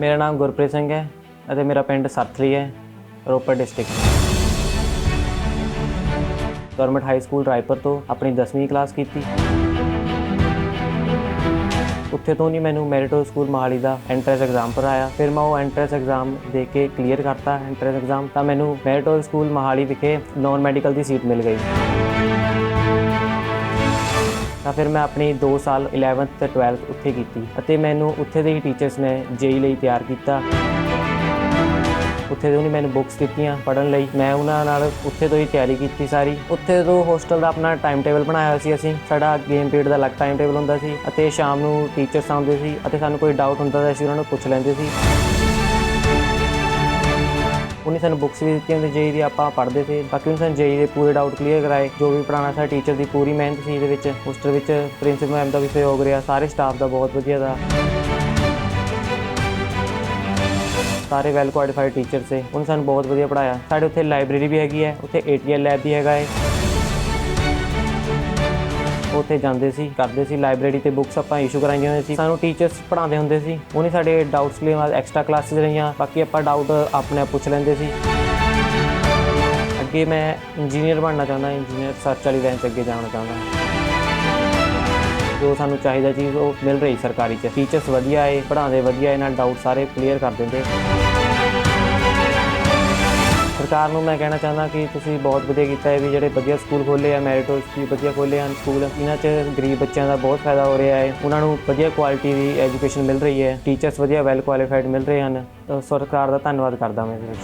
ਮੇਰਾ ਨਾਮ ਗੁਰਪ੍ਰੀਤ ਸਿੰਘ ਹੈ ਅਤੇ ਮੇਰਾ ਪਿੰਡ ਸਰਥਲੀ ਹੈ, Ropar district. Government high school Raipur ਤੋਂ ਆਪਣੀ 10ਵੀਂ ਕਲਾਸ ਕੀਤੀ। ਉੱਥੇ ਤੋਂ ਨਹੀਂ ਮੈਨੂੰ ਮੈਰਿਟੋ ਸਕੂਲ ਮੋਹਾਲੀ ਦਾ ਐਂਟਰੈਂਸ ਐਗਜ਼ਾਮ ਭਰਾਇਆ ਫਿਰ ਮੈਂ ਉਹ ਐਂਟਰੈਂਸ ਐਗਜ਼ਾਮ ਦੇ ਕੇ ਕਲੀਅਰ ਕਰਤਾ। ਐਂਟਰੈਂਸ ਐਗਜ਼ਾਮ ਤਾਂ ਮੈਨੂੰ ਮੈਰਿਟੋ ਸਕੂਲ ਮੋਹਾਲੀ ਵਿਖੇ ਨਾਨ ਮੈਡੀਕਲ ਦੀ ਸੀਟ ਮਿਲ ਗਈ। ਤਾਂ ਫਿਰ ਮੈਂ ਆਪਣੀ 2 ਸਾਲ 11th ਤੇ 12th ਉੱਥੇ ਕੀਤੀ ਅਤੇ ਮੈਨੂੰ ਉੱਥੇ ਦੇ ਹੀ ਟੀਚਰਸ ਨੇ ਜੇਈ ਲਈ ਤਿਆਰ ਕੀਤਾ। ਉੱਥੇ ਦੇ ਉਹਨੇ ਮੈਨੂੰ ਬੁੱਕਸ ਦਿੱਤੀਆਂ ਪੜ੍ਹਨ ਲਈ। ਮੈਂ ਉਹਨਾਂ ਨਾਲ ਉੱਥੇ ਤੋਂ ਹੀ ਤਿਆਰੀ ਕੀਤੀ ਸਾਰੀ। ਉੱਥੇ ਤੋਂ ਹੋਸਟਲ ਦਾ ਆਪਣਾ ਟਾਈਮ ਟੇਬਲ ਬਣਾਇਆ ਹੋਇਆ ਸੀ ਅਸੀਂ। ਸਾਡਾ ਗੇਮ ਪੀਰੀਅਡ ਦਾ ਅਲੱਗ ਟਾਈਮ ਟੇਬਲ ਹੁੰਦਾ ਸੀ ਅਤੇ ਸ਼ਾਮ ਨੂੰ ਟੀਚਰਸ ਆਉਂਦੇ ਸੀ ਅਤੇ ਸਾਨੂੰ ਕੋਈ ਡਾਊਟ ਹੁੰਦਾ ਤਾਂ ਅਸੀਂ ਉਹਨਾਂ ਨੂੰ ਪੁੱਛ ਲੈਂਦੇ ਸੀ। ਉਹਨੇ ਸਾਨੂੰ ਬੁੱਕਸ ਵੀ ਦਿੱਤੀਆਂ ਤੇ ਜੇਈ ਦੀ ਆਪਾਂ ਪੜ੍ਹਦੇ ਸੀ ਬਾਕੀ ਉਹਨੇ ਸਾਨੂੰ ਜੇਈ ਦੇ ਪੂਰੇ ਡਾਊਟ ਕਲੀਅਰ ਕਰਾਏ, ਜੋ ਵੀ ਪੜਾਉਣਾ ਸੀ ਟੀਚਰ ਦੀ ਪੂਰੀ ਮਿਹਨਤ ਸੀ ਇਹਦੇ ਵਿੱਚ ਹੋਸਟਲ ਵਿੱਚ ਪ੍ਰਿੰਸੀਪਲ ਮੈਮ ਦਾ ਵੀ ਸਹਿਯੋਗ ਰਿਹਾ, ਸਾਰੇ ਸਟਾਫ ਦਾ ਬਹੁਤ ਵਧੀਆ ਦਾ। ਸਾਰੇ ਵੈਲ ਕੁਆਲੀਫਾਈਡ ਟੀਚਰ ਸੇ ਉਹਨੇ ਸਾਨੂੰ ਬਹੁਤ ਵਧੀਆ ਪੜਾਇਆ ਸਾਡੇ ਉੱਥੇ ਲਾਇਬ੍ਰੇਰੀ ਵੀ ਹੈਗੀ ਹੈ, ਉੱਥੇ ਏਟੀਐਲ ਲੈਬ ਵੀ ਹੈਗਾ ਹੈ। ਉੱਥੇ ਜਾਂਦੇ ਸੀ, ਕਰਦੇ ਸੀ, ਲਾਇਬ੍ਰੇਰੀ ਤੇ ਬੁੱਕਸ ਆਪਾਂ ਇਸ਼ੂ ਕਰਾਈਆਂ ਹੋਈਆਂ ਸੀ। ਸਾਨੂੰ ਟੀਚਰਸ ਪੜ੍ਹਾਉਂਦੇ ਹੁੰਦੇ ਸੀ। ਉਹਨੇ ਸਾਡੇ ਡਾਊਟਸ ਲਈ ਐਕਸਟਰਾ ਕਲਾਸਿਸ ਰਹੀਆਂ ਬਾਕੀ ਆਪਾਂ ਡਾਊਟ ਆਪਣੇ ਆਪ ਪੁੱਛ ਲੈਂਦੇ ਸੀ। ਅੱਗੇ ਮੈਂ ਇੰਜੀਨੀਅਰ ਬਣਨਾ ਚਾਹੁੰਦਾ ਇੰਜੀਨੀਅਰ ਸਰਚ ਵਾਲੀ ਲਾਈਨ 'ਚ ਅੱਗੇ ਜਾਣਾ ਚਾਹੁੰਦਾ। ਜੋ ਸਾਨੂੰ ਚਾਹੀਦਾ ਚੀਜ਼ ਉਹ ਮਿਲ ਰਹੀ ਸਰਕਾਰੀ 'ਚ। ਟੀਚਰਸ ਵਧੀਆ ਏ ਪੜ੍ਹਾਉਂਦੇ ਵਧੀਆ ਏ ਨਾਲ ਡਾਊਟ ਸਾਰੇ ਕਲੀਅਰ ਕਰ ਦਿੰਦੇ। ਸਰਕਾਰ ਨੂੰ ਮੈਂ ਕਹਿਣਾ ਚਾਹੁੰਦਾ ਕਿ ਤੁਸੀਂ ਬਹੁਤ ਵਧੀਆ ਕੀਤਾ ਹੈ ਵੀ ਜਿਹੜੇ ਵਧੀਆ ਸਕੂਲ ਖੋਲੇ ਆ ਮੈਰਿਟੋ ਵੀ ਵਧੀਆ ਖੋਲੇ ਹਨ ਸਕੂਲ। ਇਹਨਾਂ 'ਚ ਗਰੀਬ ਬੱਚਿਆਂ ਦਾ ਬਹੁਤ ਫਾਇਦਾ ਹੋ ਰਿਹਾ ਹੈ। ਉਹਨਾਂ ਨੂੰ ਵਧੀਆ ਕੁਆਲਿਟੀ ਦੀ ਐਜੂਕੇਸ਼ਨ ਮਿਲ ਰਹੀ ਹੈ। ਟੀਚਰਸ ਵਧੀਆ ਵੈਲ ਕੁਆਲੀਫਾਈਡ ਮਿਲ ਰਹੇ ਹਨ। ਤਾਂ ਸਰਕਾਰ ਦਾ ਧੰਨਵਾਦ ਕਰਦਾ ਮੈਂ ਇਹਦੇ ਵਿੱਚ।